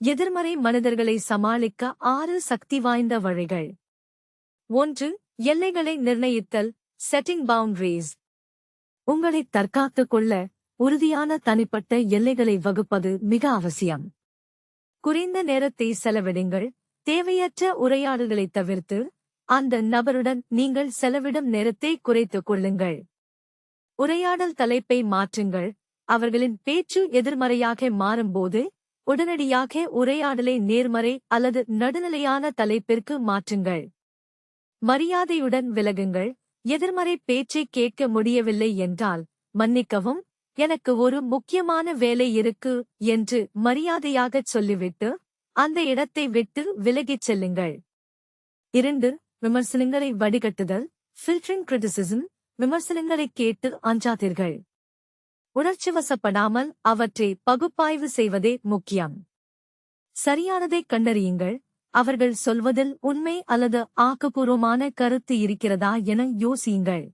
எதிர்மறை மனிதர்களை சமாளிக்க ஆறு சக்தி வாய்ந்த வழிகள். ஒன்று எல்லைகளை நிர்ணயித்தல் செட்டிங் பவுண்டரிஸ் உங்களை தற்காத்துக் கொள்ள உறுதியான தனிப்பட்ட எல்லைகளை வகுப்பது மிக அவசியம். குறைந்த நேரத்தை செலவிடுங்கள் தேவையற்ற உரையாடல்களைத் தவிர்த்து அந்த நபருடன் நீங்கள் செலவிடும் நேரத்தை குறைத்துக் கொள்ளுங்கள். உரையாடல் தலைப்பை மாற்றுங்கள் அவர்களின் பேச்சு எதிர்மறையாக மாறும்போது உடனடியாக உரையாடலை நேர்மறை அல்லது நடுநிலையான தலைப்பிற்கு மாற்றுங்கள். மரியாதையுடன் விலகுங்கள். எதிர்மறை பேச்சை கேட்க முடியவில்லை என்றால் மன்னிக்கவும் எனக்கு ஒரு முக்கியமான வேலை இருக்கு என்று மரியாதையாகச் சொல்லிவிட்டு அந்த இடத்தை விட்டு விலகிச் செல்லுங்கள். இரண்டு விமர்சனங்களை வடிகட்டுதல். ஃபில்டரிங் கிரிட்டிசிசம் விமர்சனங்களை கேட்டு அஞ்சாதீர்கள். உணர்ச்சிவசப்படாமல் அவற்றை பகுப்பாய்வு செய்வதே முக்கியம். சரியானதைக் கண்டறியுங்கள். அவர்கள் சொல்வதில் உண்மை அல்லது ஆக்கப்பூர்வமான கருத்து இருக்கிறதா என யோசியுங்கள்.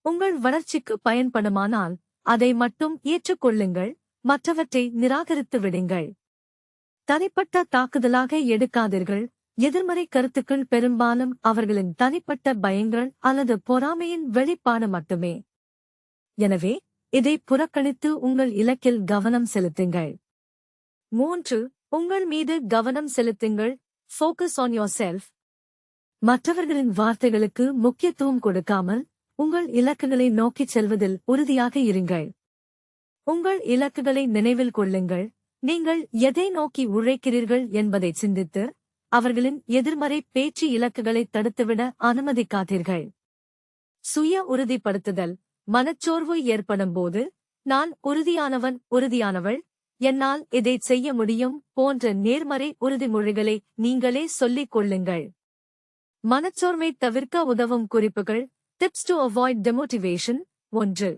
உங்கள் வளர்ச்சிக்கு பயன்படுமானால் அதை மட்டும் ஏற்றுக்கொள்ளுங்கள். மற்றவற்றை நிராகரித்து விடுங்கள். தனிப்பட்ட தாக்குதலாக எடுக்காதீர்கள். எதிர்மறை கருத்துக்கள் பெரும்பாலும் அவர்களின் தனிப்பட்ட பயங்கள் அல்லது பொறாமையின் வெளிப்பாடு மட்டுமே. எனவே இதை புறக்கணித்து உங்கள் இலக்கில் கவனம் செலுத்துங்கள். மூன்று உங்கள் மீது கவனம் செலுத்துங்கள். ஃபோக்கஸ் ஆன் யோர் செல்ஃப் மற்றவர்களின் வார்த்தைகளுக்கு முக்கியத்துவம் கொடுக்காமல் உங்கள் இலக்குகளை நோக்கிச் செல்வதில் உறுதியாக இருங்கள். உங்கள் இலக்குகளை நினைவில் கொள்ளுங்கள். நீங்கள் எதை நோக்கி உழைக்கிறீர்கள் என்பதை சிந்தித்து அவர்களின் எதிர்மறை பேச்சு இலக்குகளை தடுத்துவிட அனுமதிக்காதீர்கள். சுய உறுதிப்படுத்துதல். மனச்சோர்வு ஏற்படும்போது நான் உறுதியானவன் உறுதியானவள். என்னால் இதை செய்ய முடியும் போன்ற நேர்மறை உறுதிமொழிகளை நீங்களே சொல்லிக் கொள்ளுங்கள். மனச்சோர்வை தவிர்க்க உதவும் குறிப்புகள் டிப்ஸ் டு அவாய்ட் டெமோட்டிவேஷன் ஒன்று.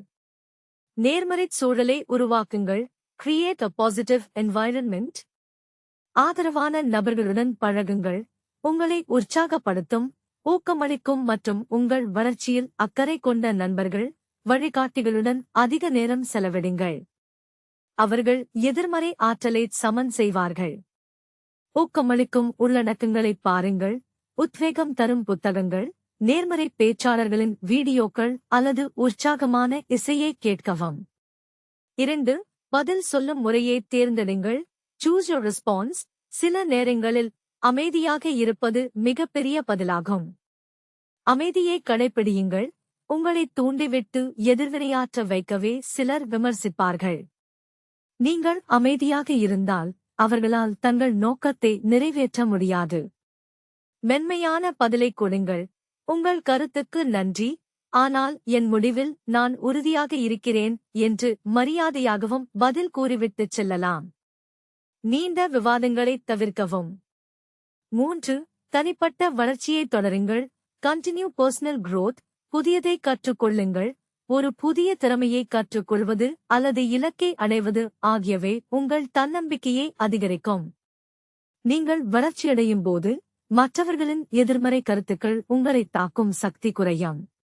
நேர்மறைச் சூழலை உருவாக்குங்கள். கிரியேட் அ பாசிட்டிவ் என்வாயரன்மெண்ட் ஆதரவான நபர்களுடன் பழகுங்கள். உங்களை உற்சாகப்படுத்தும் ஊக்கமளிக்கும் மற்றும் உங்கள் வளர்ச்சியில் அக்கறை கொண்ட நண்பர்கள். வழிகாட்டிகளுடன் அதிக நேரம் செலவிடுங்கள். அவர்கள் எதிர்மறை ஆற்றலை சமன் செய்வார்கள். ஊக்கமளிக்கும் உள்ளடக்கங்களைப் பாருங்கள். உத்வேகம் தரும் புத்தகங்கள் நேர்மறை பேச்சாளர்களின் வீடியோக்கள் அல்லது உற்சாகமான இசையை கேட்கவும். இரண்டு பதில் சொல்லும் முறையை தேர்ந்தெடுங்கள். சூஸ் யோர் ரெஸ்பான்ஸ் சில நேரங்களில் அமைதியாக இருப்பது மிகப்பெரிய பதிலாகும். அமைதியை கடைப்பிடியுங்கள். உங்களை தூண்டிவிட்டு எதிர்வினையாற்ற வைக்கவே சிலர் விமர்சிப்பார்கள். நீங்கள் அமைதியாக இருந்தால் அவர்களால் தங்கள் நோக்கத்தை நிறைவேற்ற முடியாது. மென்மையான பதிலை கொடுங்கள். உங்கள் கருத்துக்கு நன்றி. ஆனால் என் முடிவில் நான் உறுதியாக இருக்கிறேன் என்று மரியாதையாகவும் பதில் கூறிவிட்டுச் செல்லலாம். நீண்ட விவாதங்களைத் தவிர்க்கவும். மூன்று தனிப்பட்ட வளர்ச்சியைத் தொடருங்கள். கண்டினியூ பர்சனல் குரோத் புதியதை கற்றுக்கொள்ளுங்கள். ஒரு புதிய திறமையை கற்றுக்கொள்வது அல்லது இலக்கை அடைவது ஆகியவை உங்கள் தன்னம்பிக்கையை அதிகரிக்கும். நீங்கள் வளர்ச்சியடையும் போது மற்றவர்களின் எதிர்மறை கருத்துக்கள் உங்களை தாக்கும் சக்தி குறையும்.